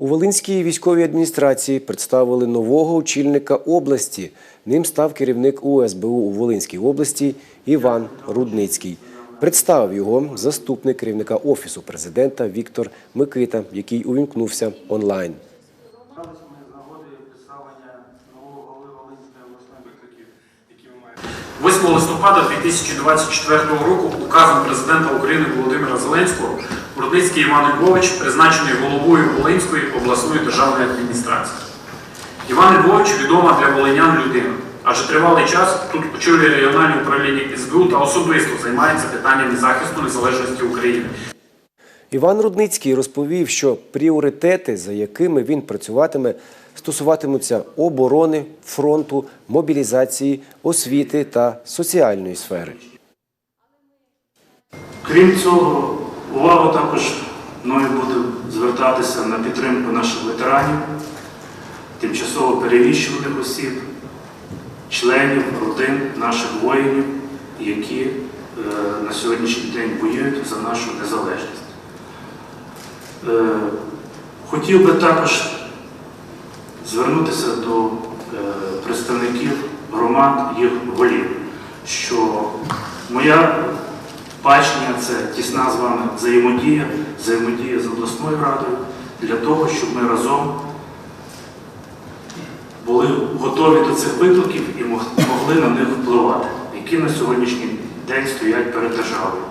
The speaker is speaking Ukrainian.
У Волинській військовій адміністрації представили нового очільника області. Ним став керівник УСБУ у Волинській області Іван Рудницький. Представив його заступник керівника офісу президента Віктор Микита, який увімкнувся онлайн. Зібрались ми з нагоди представлення нового голови Волинської обласної викликів, які ви маєте. 8 листопада 2024 року указом президента України Володимира Зеленського Рудницький Іван Львович призначений головою Волинської обласної державної адміністрації. Іван Львович відома для волинян людина, адже тривалий час тут очолює регіональне управління СБУ та особисто займається питаннями захисту незалежності України. Іван Рудницький розповів, що пріоритети, за якими він працюватиме, стосуватимуться оборони, фронту, мобілізації, освіти та соціальної сфери. Крім цього, увагу також мною буде звертатися на підтримку наших ветеранів, тимчасово переміщених осіб, членів родин наших воїнів, які е, на сьогоднішній день воюють за нашу незалежність. Е, хотів би також звернутися до е, представників громад, їх голів, що моя бачення це тісна з вами взаємодія, взаємодія з обласною радою для того, щоб ми разом були готові до цих викликів і могли на них впливати, які на сьогоднішній день стоять перед державою.